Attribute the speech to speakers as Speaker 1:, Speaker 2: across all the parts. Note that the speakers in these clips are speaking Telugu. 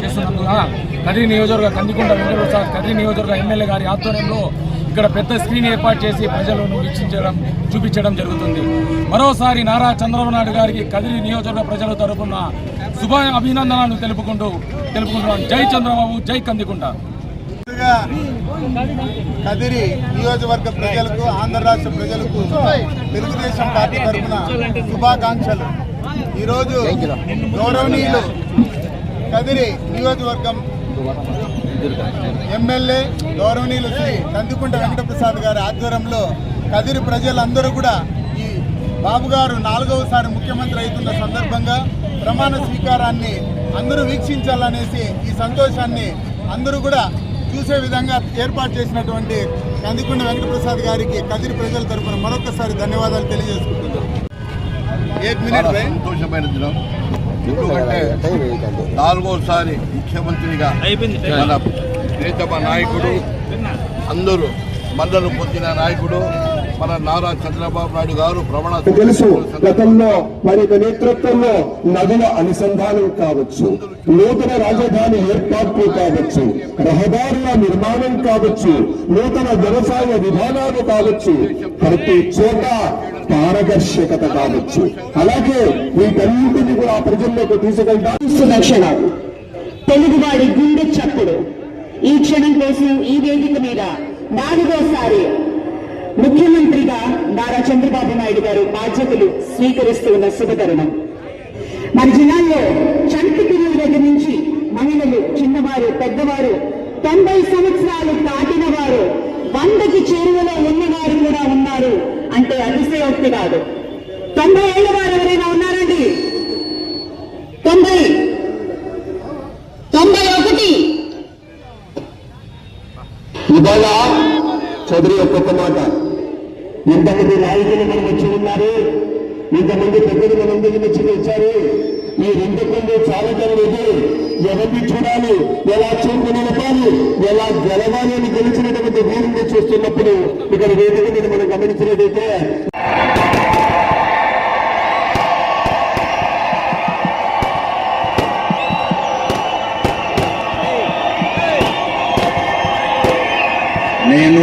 Speaker 1: చేస్తున్నందున కదిరి నియోజకవర్గ కందికొండ వెంకటప్రసాద్ కదిరి నియోజకవర్గ ఎమ్మెల్యే గారి ఆధ్వర్యంలో ఇక్కడ పెద్ద స్క్రీన్ ఏర్పాటు చేసి ప్రజలను వీక్షించడం చూపించడం జరుగుతుంది. మరోసారి నారా చంద్రబాబు నాయుడు గారికి కదిరి నియోజకవర్గ ప్రజల తరపున శుభ అభినందనలు తెలుపుకుంటూ తెలుపుకుంటున్నాం. జై చంద్రబాబు జై
Speaker 2: కందికుంట. కదిరి నియోజకవర్గ ప్రజలకు ఆంధ్ర రాష్ట్ర ప్రజలకు తెలుగుదేశం పార్టీ తరఫున శుభాకాంక్షలు. ఈరోజు గౌరవనీయులు కదిరి నియోజకవర్గం ఎమ్మెల్యే గౌరవనీయులు శ్రీ కందికుంట వెంకటప్రసాద్ గారి ఆధ్వర్యంలో కదిరి ప్రజలందరూ కూడా ఈ బాబు గారు నాలుగవసారి ముఖ్యమంత్రి అవుతున్న సందర్భంగా ప్రమాణ స్వీకారాన్ని అందరూ వీక్షించాలనేసి ఈ సంతోషాన్ని అందరూ కూడా చూసే విధంగా ఏర్పాటు చేసినటువంటి కందికొండ వెంకటప్రసాద్ గారికి కదిరి ప్రజల తరఫున మరొకసారి ధన్యవాదాలు తెలియజేసుకుంటున్నాం. ఏక్ మినిట్.
Speaker 3: సంతోషమైన దినం. ఎందుకంటే నాలుగోసారి ముఖ్యమంత్రిగా మన ప్రియతమ నాయకుడు అందరూ మన్నలు పొందిన నాయకుడు మన నారా చంద్రబాబు నాయుడు గారు ప్రమాణ
Speaker 4: తెలుసు గతంలో మరి నేతృత్వంలో నదుల అనుసంధానం కావచ్చు నూతన రాజధాని ఏర్పాటు కావచ్చు రహదారుల నిర్మాణం కావచ్చు నూతన వ్యవసాయ విధానాలు కావచ్చు ప్రతి చోట పారదర్శకత కావచ్చు. అలాగే వీటన్నింటినీ కూడా ప్రజల్లోకి తీసుకెళ్ళడానికి
Speaker 5: తెలుగువాడి గుండె చప్పుడు. ఈ క్షణం కోసం ఈ వేదిక మీద నాలుగోసారి ముఖ్యమంత్రిగా నారా చంద్రబాబు నాయుడు గారు బాధ్యతలు స్వీకరిస్తూ ఉన్న శుభతరుణం. మన జిల్లాలో చంటి పిల్లల దగ్గర నుంచి మహిళలు చిన్నవారు పెద్దవారు తొంభై సంవత్సరాలు దాటిన వారు వందకి చేరువలో ఉన్నవారు కూడా ఉన్నారు అంటే అతిశయోక్తి కాదు. తొంభై ఏళ్ళ వారు ఎవరైనా ఉన్నారండి తొంభై తొంభై ఒకటి
Speaker 4: ఇవాళ చదువు ఒక్కొక్క మాట. ఇంతమంది నాయకులు మనం వచ్చి ఉన్నారు ఇంతమంది పెద్దలు మన ముందుకు వచ్చి వచ్చారు ఈ రెండు కొంది చాలకలేదు ఎవరిని చూడాలి? ఎలా చూపు నిలపాలి? ఎలా గెలవాలి అని గెలిచినటువంటి వీరిని చూస్తున్నప్పుడు ఇక్కడ వేదిక మీద మనం గమనించినట్టయితే
Speaker 3: నేను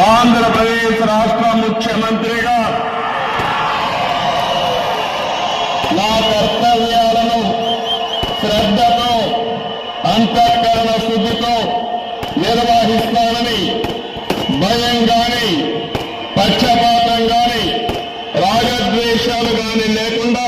Speaker 4: ఆంధ్రప్రదేశ్ రాష్ట్ర ముఖ్యమంత్రిగా నా కర్తవ్యాలను శ్రద్ధతో అంతఃకరణ శుద్ధితో నిర్వహిస్తానని భయం గాని పక్షపాతం గాని రాగద్వేషాలు గాని లేకుండా